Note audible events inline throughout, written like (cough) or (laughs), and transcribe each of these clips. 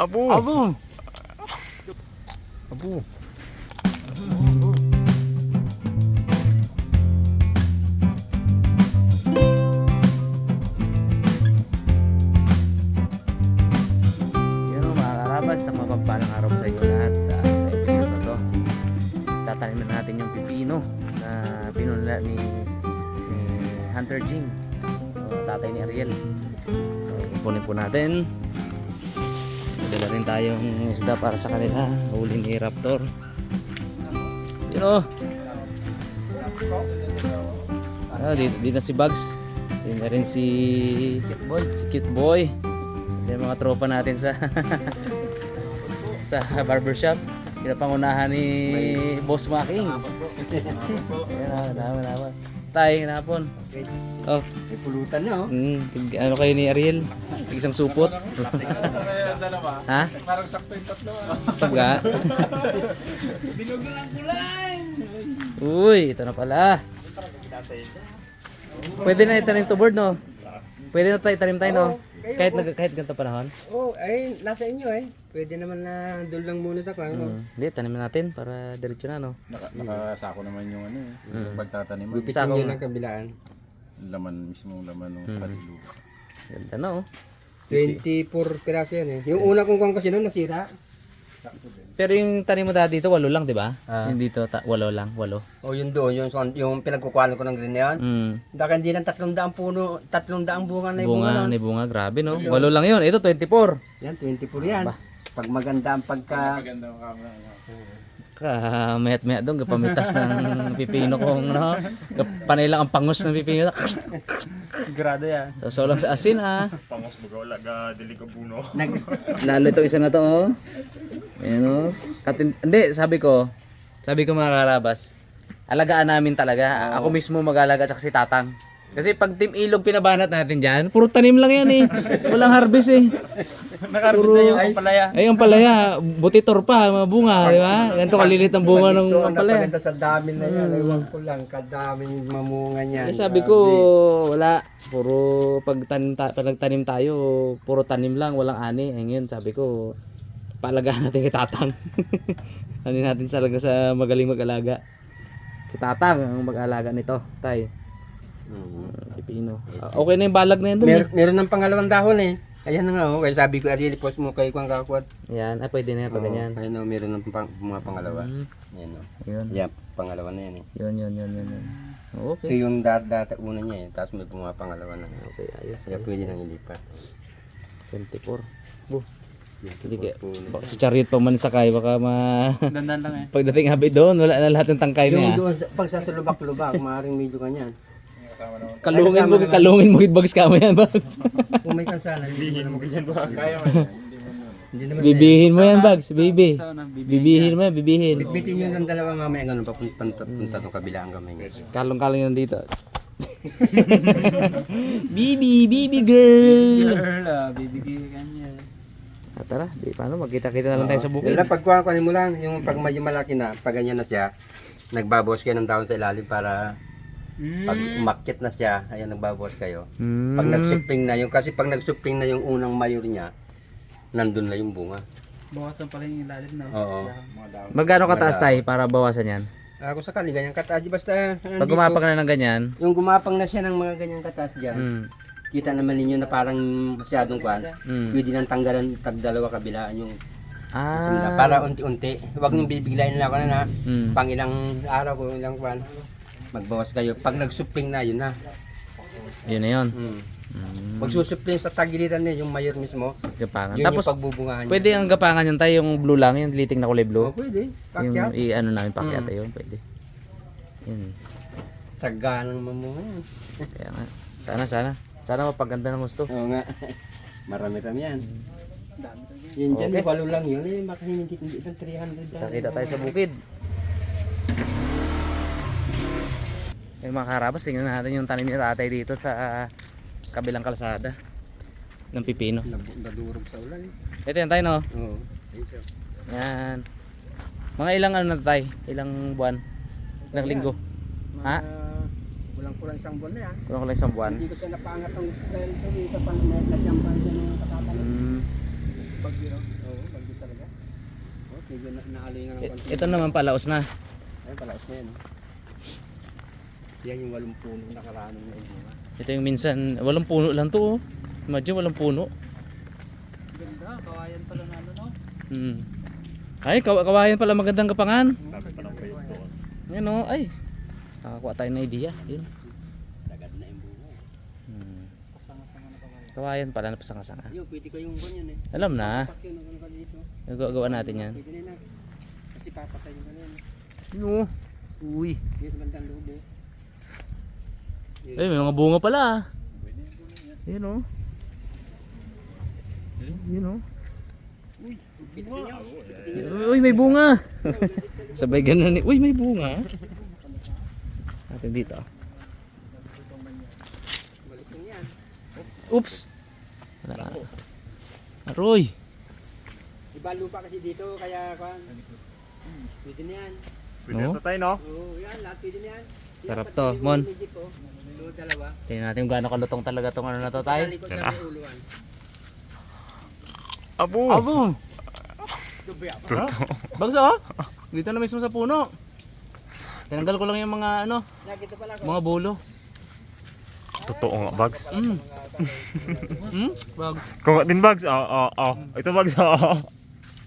Abo! Abo! Abo! Yun o mga karabas, sa mapagpalang araw sa inyo lahat. Ah, sa episode na to, tataniman natin yung pipino na pinunla ni, ni Hunter Jing. O, tatay ni Ariel. So, ipunin po natin. Rin tayong isda para sa kanila. Huli ni Raptor. Yun o. Ah, di, di na si Bugs. Di na rin si Cute Boy. Si Cute Boy. Yung mga tropa natin sa (laughs) sa barbershop. Pinapangunahan ni Boss Making. (laughs) Ayan, naman, naman. Tay, napon. Oh, May pulutan na oh. mm, tig- ano kayo ni Ariel? Tig Isang supot. ha? Parang sakto yung tatlo ah. Taga. Binog na lang kulay. Uy, ito na pala. Pwede na itanim to board, no? Pwede na tayo itanim tayo, no? Kahit, nag, kahit ganito panahon. Oh, ay, nasa inyo eh. Pwede naman na doon lang muna sa kwan. Mm. Hindi, tanim natin para diretso na, no? Naka, nakasako naman yung ano eh. Mm. Pagtataniman. Gupitin Sako nyo lang kabilaan. Laman mismo laman ng Mm. katilu. Ganda na, oh. 24 piraso yan eh. Yung una kong kwan kasi noon nasira. Pero yung tanim mo dati dito, walo lang, di ba? Ah. Yung dito, ta- walo lang, walo. O yun doon, yung, yung pinagkukuhanan ko ng green na yun. Mm. Baka hindi lang tatlong daang puno, tatlong daang bunga na yung bunga. Bunga, ni bunga, grabe, no? Walo lang yun. Ito, 24. Yan, 24 yan. Pag maganda ang pagka... Maganda ang camera. Kamayat-mayat doon, kapamitas ng pipino kong, no? Panay lang ang pangus ng pipino. Sigurado yan. So, lang sa asin, ha? Pangos baga wala ka buno. Nag, (laughs) Lalo ito isa na to, oh. Ayan, oh. Katin- Hindi, sabi ko, sabi ko mga karabas, alagaan namin talaga. Ako mismo mag-alaga tsaka si Tatang. Kasi pag Team Ilog pinabanat natin dyan, puro tanim lang yan eh. Walang harvest eh. Nakarbis na yung palaya. Ay, ang palaya, butitor pa, mga bunga, di ba? Ganito kalilit ang bunga ng ito, ang palaya. napaganda sa dami na yan. Ewan ko lang, kadaming mamunga niyan. Eh, sabi ko, wala. Puro pag tanim, ta- pag nagtanim tayo, puro tanim lang, walang ani. Ay ngayon, sabi ko, paalagaan natin kay Tatang. ano natin talaga sa magaling mag-alaga. Kay Tatang ang mag-alaga nito, tay. Mhm. Pipino. Ah, okay na yung balag na yan dun eh. Mer meron ng pangalawang dahon eh. Ayan na nga oh, kaya sabi ko, Ariel, post mo kay Kwan Kakwat. Yan, ay pwede na yan pag ganyan. Ayan oh, meron ng pang, mga pangalawa. Mm, Ayan oh. yun. Yeah, pangalawa na yan eh. Yun, yun, yun, yun. yun. Ito Okay. yung data, data una niya eh, tapos may mga pangalawa na. Okay, ayos, Kaya ayos. pwede nang ilipat. 24. Bu, Yes, hindi kaya. Baka sa chariot pa man sakay, baka ma... Dandan lang eh. (laughs) Pagdating habi doon, wala na lahat ng tangkay Yung niya. doon, pag sa sulubak-lubak, (laughs) maaaring medyo ganyan. Kasama naman. Kalungin mo, kalungin mo, hitbags ka mo yan, Bags. (laughs) Kung may kansana, Bihin mo ganyan ba? Kaya man yan. Hindi mo. Hindi naman Bibihin mo yan, Bags, bibi. Bibihin mo yan, bibihin. Bitbitin yun ng dalawa mamaya, ganun pa punta, punta, ng kabilang kamay. Kalong-kalong yan dito. (laughs) bibi, bibi girl. Girl, ah, bibigay kanya. Ah, tara, di paano, magkita-kita na lang tayo sa bukid. Kaya pag kuha ko mo lang, yung pag medyo malaki na, pag ganyan na siya, nagbabawas kayo ng dahon sa ilalim para pag umakyat na siya, ayan nagbabawas kayo. Hmm. Pag nagsupling na yung, kasi pag nagsupling na yung unang mayor niya, nandun na yung bunga. Bawasan pala yung ilalim na. Oo. Magkano kataas tayo para bawasan yan? Ako sakali, ganyan kataas, basta Pag gumapang na ng ganyan, yung gumapang na siya ng mga ganyang kataas dyan, mm, kita naman ninyo na parang masyadong kwan, mm. pwede nang tanggalan tag dalawa kabilaan yung Ah, para unti-unti. Huwag nang bibiglayin na ako na na, mm. pang ilang araw ko ilang kwan, magbawas kayo. Pag nagsupling na, yun na. Yun na yun. Mm. Mm. Magsusupling sa tagiliran niya, yung mayor mismo. Gapangan. Yun Tapos, yung pagbubungahan niya. pwede ang gapangan yun tayo, yung blue lang, yung liting na kulay blue. Oh, pwede. Yung Pakyat. i-ano namin, pakyat yun, pwede. Yun. Saganang mamunga yan. Kaya nga. Sana, sana. Sana mapaganda ng gusto. Oo nga. (laughs) Marami-rami yan. Yun dyan, Okay. walo lang yun. Eh, makahinigit isang 300 dyan. Nakita tayo sa bukid. Yung mga karabas, tingnan natin yung tanim ni tatay dito sa ah, kabilang kalsada ng pipino. Nadurog sa ulan. eh. Ito yan tayo no? Oo. Ayun. Yan. Mga ilang ano na tayo? Ilang buwan? Ilang linggo? Ha? Ah, Walang kulang isang buwan na yan. Kulang ko lang isang buwan. Hindi ko siya napangat ang dahil ito dito net na siyang pansa ng katatanim. Hmm. Pag bagyo? Oo, bagyo talaga. Oh, medyo na naaloy nga ng konti. Ito naman palaos na. Ayun, palaos na yan. Oh. Yan yung walong puno nakaraming na bunga. Ito yung minsan, walang puno lang to. oh. Imagine walang puno. Ganda, kawayan pala na ano, no? Hmm. Ay, kaw kawayan pala magandang kapangan. Yan o, ay. Nakakuha tayo ng idea. Yun. Sagad na yung bunga. Hmm. Pasanga-sanga na kawayan. Kawayan pala na pasanga-sanga. Ayun, pwede ko yung ganyan eh. Alam na. Yun, ano. Gagawa natin yan. Pwede na. Kasi papatay yung ganyan. No. Uy. Dito bandang lubo. Ay, may mga bunga pala. ah. Yun o. Yun o. Pitisin nyo. Uy, may bunga. (laughs) Sabay ganun ni. Uy, may bunga. Natin dito. Oops. Wala. Aroy. Iba lupa kasi dito, kaya kan. Pwede na yan. No? tayo, no? Oo, yan, lahat pwede na yan. Sarap Yan, to, Mon. oh. Tingnan natin kung gaano kalutong talaga tong ano na to tayo. May uluan. Abo! Abo! Bags oh! Dito na mismo sa puno. Tinanggal ko lang yung mga ano, Nakita pala ko. mga bulo. Totoo nga, Bags. Mm. Hmm? Bags. Kung din, Bags. Oo, oo, oo. Ito, Bags. Oo.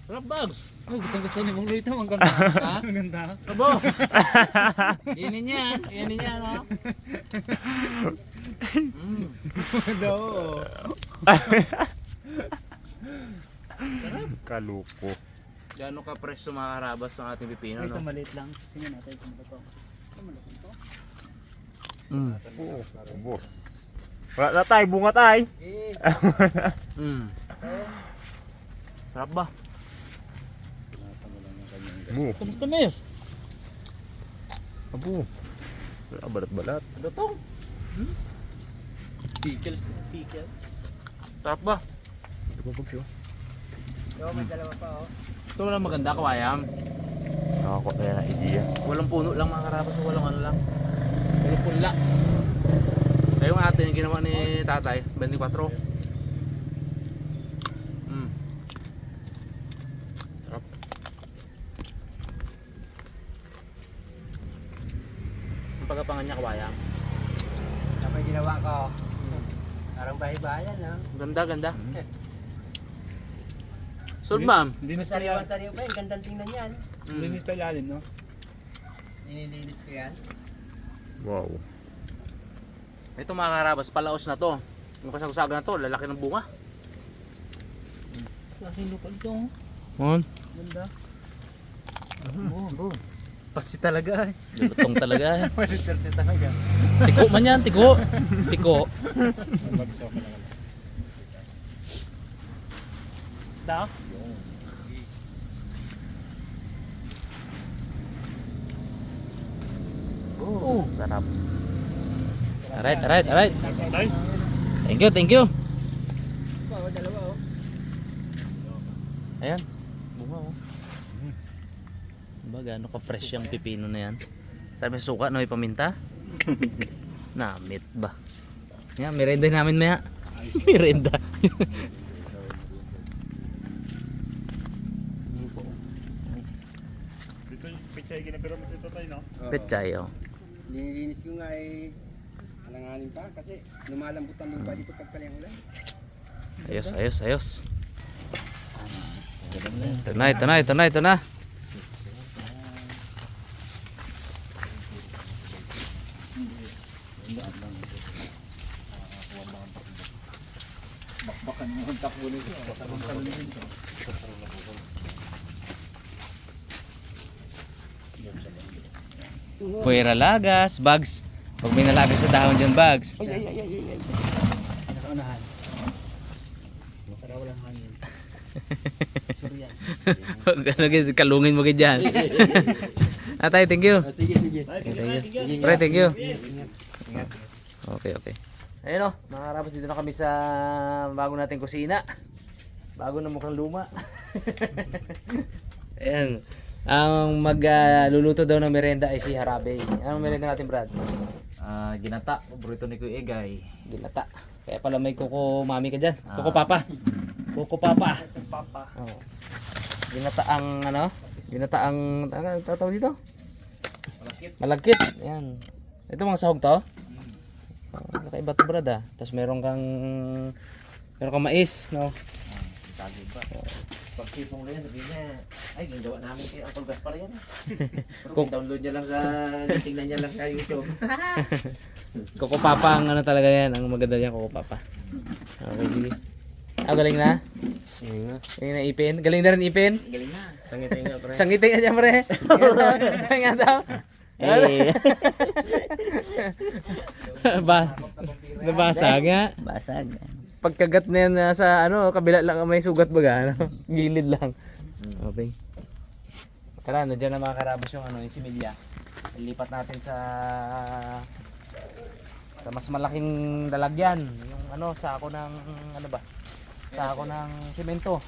Sarap bags. Ay, gusto-gusto ni Mong Luito, ang ganda. Ha? (laughs) Ang ganda. Abo! Yanin yan. Yanin yan oh. Mm. Ganda, (laughs) oo. (laughs) Kaluko. Gaano ka fresh sumakarabas ng ating pipino Ito no? maliit lang. Tingnan natin kung ano to. Ito maliit ito. Mm. Boss. Wala na tayo, bunga tayo. Eh, Mm. Sarap ba? Abo. Kamusta mes? Abo. Wala, balat-balat. Lutong. Pickles. Pickles. Sarap ba? Bags, oh? yo, may dalawa pa, oh. Ito wala maganda kawayam. Nakakuha tayo ng idea. Walang puno lang mga karabas, walang ano lang. Walang punla. Kaya yung atin yung ginawa ni tatay, 24. Ang pagkapangan niya kawayam. Tapos ginawa ko. Parang bahay-bahayan, ha? Ganda, ganda. So, ma'am. Linis pa Sariwan yan. sariwa pa, yung gandang tingnan yan. Mm. Linis pa ilalim, no? Nililinis ko yan. Wow. Ito mga karabas, palaos na to. Yung kasagsaga na to, lalaki ng bunga. Laking lupa ito, oh. Mon, Ganda. Oo, bro. Pasi talaga, eh. lutong talaga. (laughs) Pwede terse talaga. Tiko man yan, tiko. Tiko. Da? Oh, sarap. Alright, alright, alright. Thank you, thank you. Oh, dalawa, oh. Ayan, gaano ka-fresh yung pipino na yan? Sabi may suka, no, may paminta? (laughs) Namit ba? Yan, merenda namin maya. (laughs) merenda. Ginapiro mo dito tayo, no? Oo. Petchay, oh. Nililinis ko nga eh. Alanganin pa kasi lumalambot ang lupa dito pag pala yung ulan. Ayos, ayos, ayos. Ito na, ito na, ito na, ito na. Bakbakan mo ang takbo nito. Bakbakan nito. Puwera lagas, bags. Pag may nalagas sa dahon dyan, bags. Sa unahan. Para walang hangin. Sure yan. Pag ano, ganyan, kalungin mo ka dyan. (laughs) Atay, thank you. sige, sige. You. Pre, thank you. Okay, okay. Ayun o, mga karabas, dito na kami sa bago nating kusina. Bago na mukhang luma. (laughs) Ayan. Ang magluluto daw ng merenda ay si Harabe. Anong merenda natin, Brad? Ah, ginata, paborito ni Kuya Egay. Ginata. Kaya pala may kuko mami ka dyan. Kuko papa. Coco Papa. Papa. Oh. Ano? Ginataang ano ang tawag dito? Malakit. Malagkit. Ayan. Ito mga sahog to. Nakaiba to brad ah. Tapos meron kang meron kang mais, no? Sabi ba? Pag sipong na yan, sabihin niya, ay, ginagawa namin kay Uncle Gaspar yan. (laughs) Pero kung download niya lang sa, tingnan niya lang sa YouTube. (laughs) Coco Papa ang ano talaga yan. Ang maganda yan, Coco Papa. Okay, sige. Ah, galing na? Galing na ipin. Galing na rin ipin. Galing na. Sangitin nga, pre. Sangitin ka dyan, pre. (laughs) Nga daw. Eh, (laughs) ba, nabasa nga. basag. Pagkagat na yan sa ano, kabila lang may sugat baga, ano? (laughs) Gilid lang. Okay. Tara, nandiyan na mga karabas yung ano, yung similya. Ilipat natin sa sa mas malaking lalagyan, yung ano, sako ng ano ba? Sako ng simento.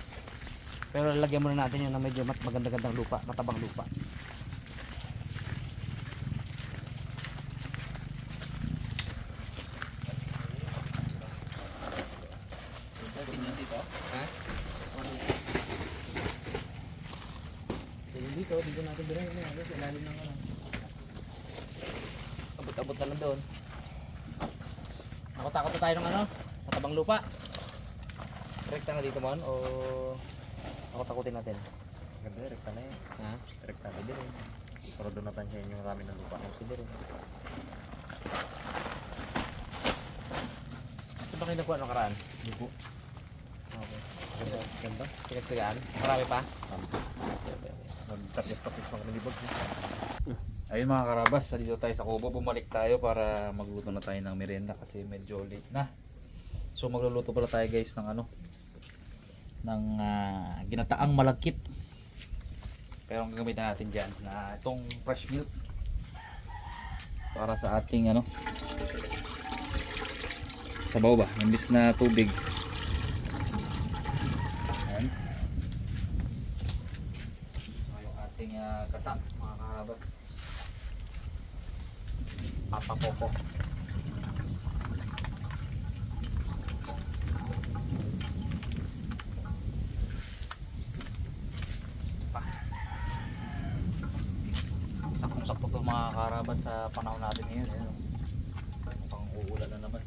Pero lalagyan muna natin yung na medyo mat maganda-gandang lupa, matabang lupa. Ha? Dito, dito bilhin na yan. Sa ilalim ng ano. Abot-abot na lang doon. Nakot-takot na tayo ng ano? Matabang lupa. Rekta na dito man o nakot-takutin natin? Ganda, rekta na yan. Ha? Rekta na din. Pero doon natin siya yung rami ng lupa. Sige rin. Ito ba kayo nakuha ng karaan? Hindi po. Ganda. Ganda. Pinagsagaan? Marami pa? Okay. Nag-target practice mga nalibag. Ayun mga karabas, dito tayo sa Kubo. Bumalik tayo para magluto na tayo ng merienda kasi medyo late na. So magluluto pala tayo guys ng ano ng ah, ginataang malagkit. Pero ang gagamitan natin diyan na itong fresh milk para sa ating ano sabaw ba, imbis na tubig. Ayan. So, ah, gata mga karabas. Papa Coco. Saktong-sakto to mga karabas sa panahon natin ngayon. Oh. Mukhang uulan na naman.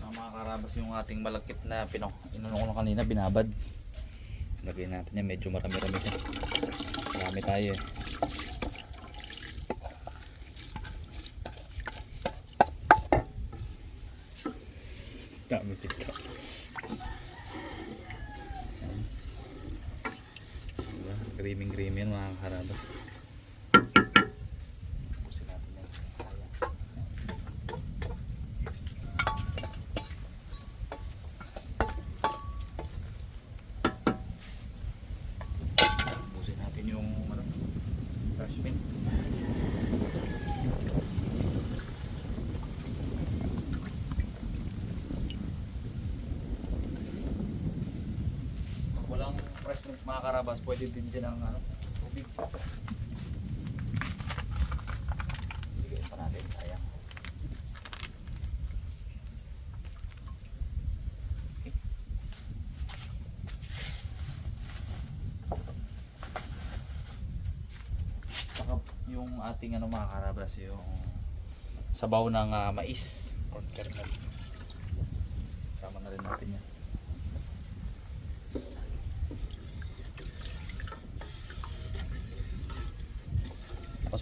Ang mga karabas yung ating malakit na pino, inunong ko kanina, binabad. Lagyan natin yan, medyo marami-rami siya. Marami tayo eh. Dami dito. Diba? Griming griming mga karabas. Pusin natin yan. Ayan. Pusin natin yung ano, fresh mint. Pag walang fresh milk mga karabas, pwede din dyan ang ano, tubig. Bigyan pa natin, sayang. Saka yung ating ano mga karabas, yung sabaw ng ah, mais or kernel. Sama na rin natin yan.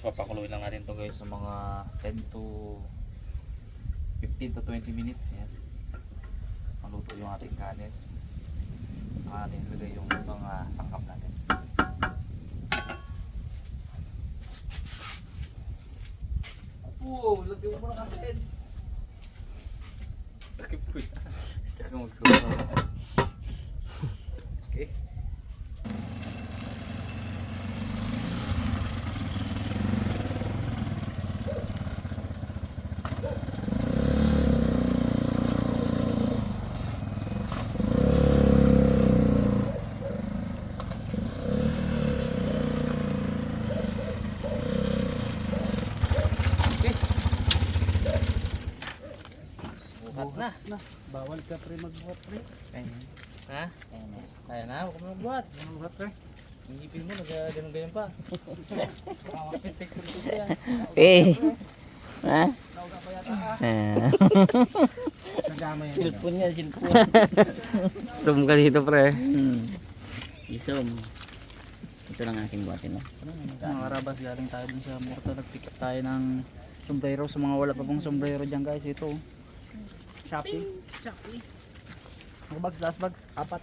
Papakuluin lang natin to guys sa mga 10 to 15 to 20 minutes yan. Maluto yung ating kanin. Saka natin ilagay yung mga sangkap natin. Wow, lagyan mo na kasi. Lagyan po yan. (laughs) Tsaka magsusunod. Na. na. Bawal ka pre magbuhat pre. Kaya na. Ha? Kaya na. Kaya na, huwag mo magbuhat. Magbuhat pre. Ang ngipin mo, nag-ganun-ganun pa. (laughs) Eh. Ha? Nagama yan. Silpon nga, silpon. (laughs) Zoom ka dito, pre. Hmm. I-zoom. Ito lang aking buhatin, no? Mga karabas galing tayo dun sa Murta. Nag-pick up tayo ng sombrero. Sa mga wala pa pong sombrero dyan guys. Ito. oh. Shopee. Shopee. Mga bags, last bags. Apat.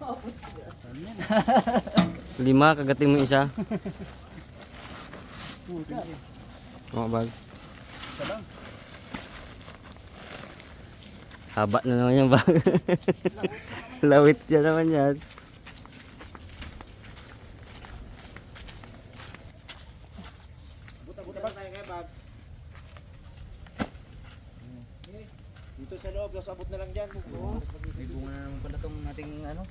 (laughs) Lima, kagating mo isa. Mga bag. Haba na naman yung bag. (laughs) Lawit yan naman yan. Buta-buta ba tayo kay Babs? Dito sa loob, tapos abot na lang dyan. May bunga na naman pala itong ating ano,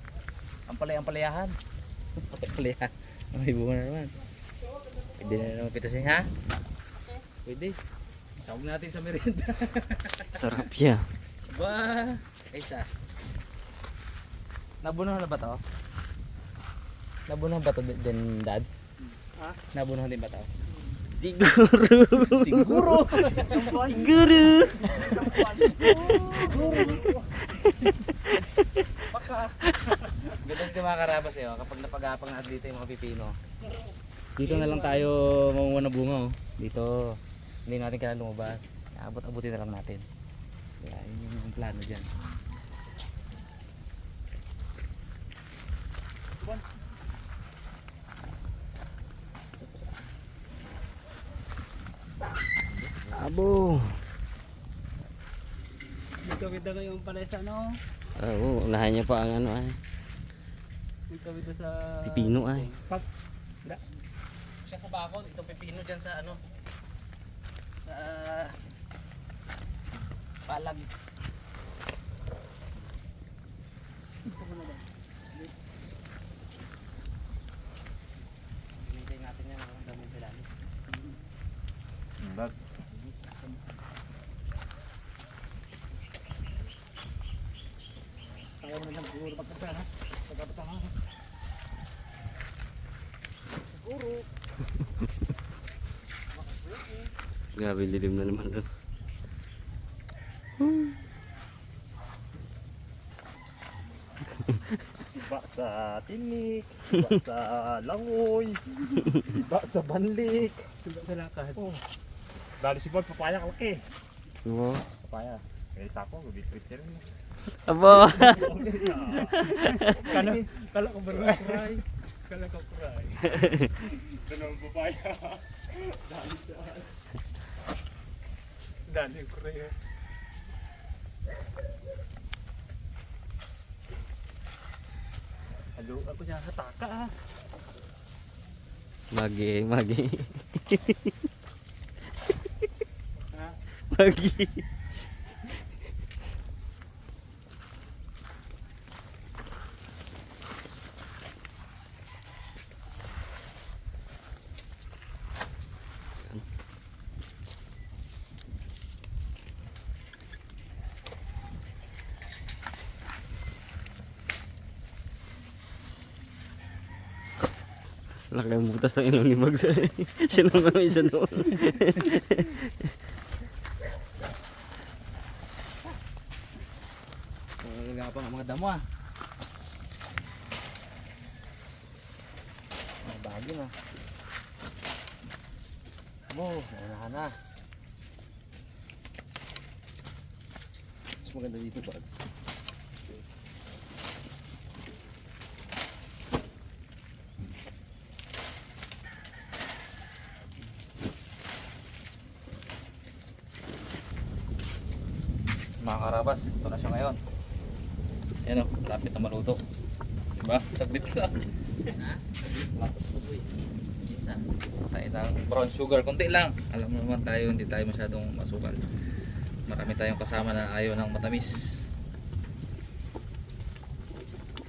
ampalay-ampalayahan. (laughs) Ampalayahan. May bunga na naman. Pwede na naman pitasin ha? Pwede. Isawag natin sa merienda. (laughs) Sarap yan. ba? Isa. Nabunuhan na ba to? Nabunuhan ba to din, dads? Ha? Nabunuhan din ba to? Siguro. Siguro! Siguro. Ganun din mga karabas eh, oh, kapag napag-apang na dito yung mga pipino. Dito na lang tayo mamuha ng bunga oh. Dito, hindi natin kailangan lumabas. Abot-abutin na lang natin. Kaya yun yung plano dyan. Abo. Magkawid na ngayon pala sa ano. Oo, unahan niya pa ang ano ay. Magkawid na sa... Pipino ay. Paps. Siya sa bakod, itong pipino dyan sa ano, sa palag. Hinintay natin yan ang dami sila. Bag. Ayaw mo lang siguro pagkata ha. Pagkata ha. Grabe lilim na naman doon. Iba sa tinik, iba sa langoy, iba sa banlik. Diba sa lakad? Oh. Dali si Bob, papaya kalaki. Oo. Papaya. Kaya sa ako, gubitrip niya (laughs) rin. Abo. Kala, kala ko ba rin kuray? Kala ko kuray. Doon ang papaya. Dali dyan. Dali ang kureyo. Halo ako siya sa taka ha. Magi, Laki ang butas ng ilong ni Mags. (laughs) Siya naman isa doon. (laughs) Talaga pa nga mga damo ah. Mga bagyo na. Mo, unahan na. Mas maganda dito bags. Mga karabas, ito na siya ngayon. Yan o, lapit na maluto. Diba? Saglit lang. Saglit lang. Tayo ng brown sugar. Kunti lang. Alam mo naman tayo, hindi tayo masyadong masukal. Marami tayong kasama na ayaw ng matamis.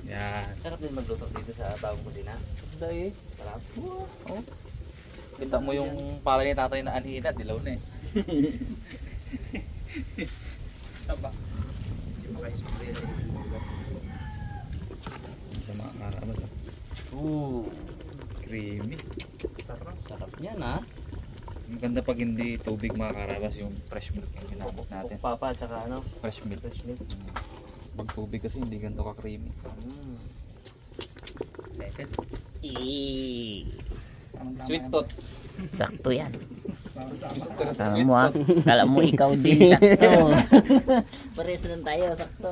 Yan. Sarap din magluto dito sa bagong kusina. Dahil. Sarap. Oh. Kita mo yung pala ni tatay na anhina, dilaw na eh. (laughs) Taba. Sa mga karabas. oh. Ooh, Creamy. sarap yan ah. Maganda pag hindi tubig mga karabas yung fresh milk yung ginamit natin. Papa, tsaka ano. Fresh milk. Fresh milk. Pag tubig kasi hindi ganito ka-creamy. Mm. Excited? Sweet tot. Sakto yan. Kala Sweet mo ah. tot. Kala mo ikaw din. (laughs) Sakto. (laughs) Pares lang tayo. Sakto.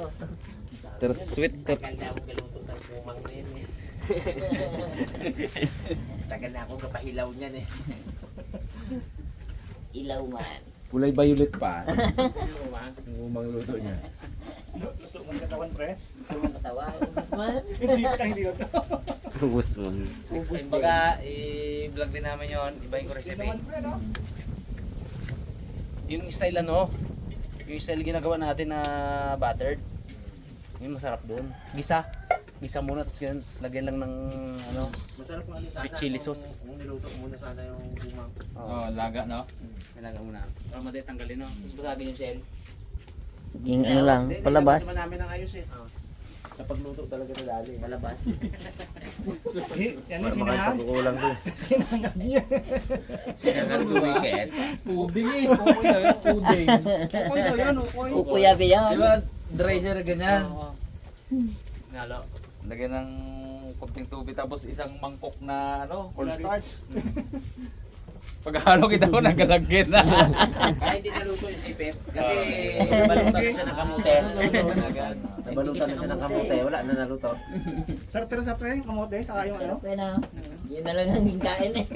Mr. Sweet tot. Tagal na akong galuto ng kumang na yan eh. (laughs) Tagal na akong kapahilaw niyan eh. Ilaw man. Kulay violet pa. Yung umang luto niya. Luto mo ng katawan, pre. Katawa. Man. (laughs) Kasi ka hindi ko. Ubus mo. Kumbaga, i-vlog din namin yon Ibahin ko recipe. Yung style ano, yung style ginagawa natin na buttered, yung masarap doon. Gisa. Gisa muna, tapos ganun, tapos lagyan lang ng ano, Masarap nga sana Sweet chili kung- sauce. Kung niluto muna sana yung kumang. oh, laga no? Kailangan muna. Para madali tanggalin no? Tapos basagin yung shell. Yung ano lang. Hindi, Palabas. nilabas naman namin ng ayos eh. Sa pagluto talaga na dali. Palabas. Yan yung sinangag. Kukulang din. (laughs) Sinangag niya. Sinangan ko weekend. Puding eh. Pukoy na yun. Puding. Ukoy daw yan, ukoy. Ukuyabe yan. Di ba, dry siya na ganyan. Nalo. Lagyan ng kunting tubig tapos isang mangkok na ano, cornstarch. (laughs) Paghalo kita ko nagalagyan na. (laughs) Kaya hindi naluto yung sipit. Kasi nabalutan na siya ng kamute. (laughs) Nabalutan na siya ng kamute. Wala na naluto. Sarap pero sa pre, kamote, saka yung ano. Okay na. Yun na lang ang kain eh.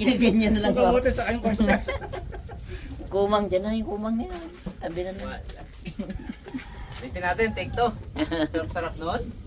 Ginaganyan na lang ko. Kamote, saka yung cornstarch. Kumang dyan na yung kumang na yan. Tabi na na. Tingnan natin, take to. Sarap-sarap noon.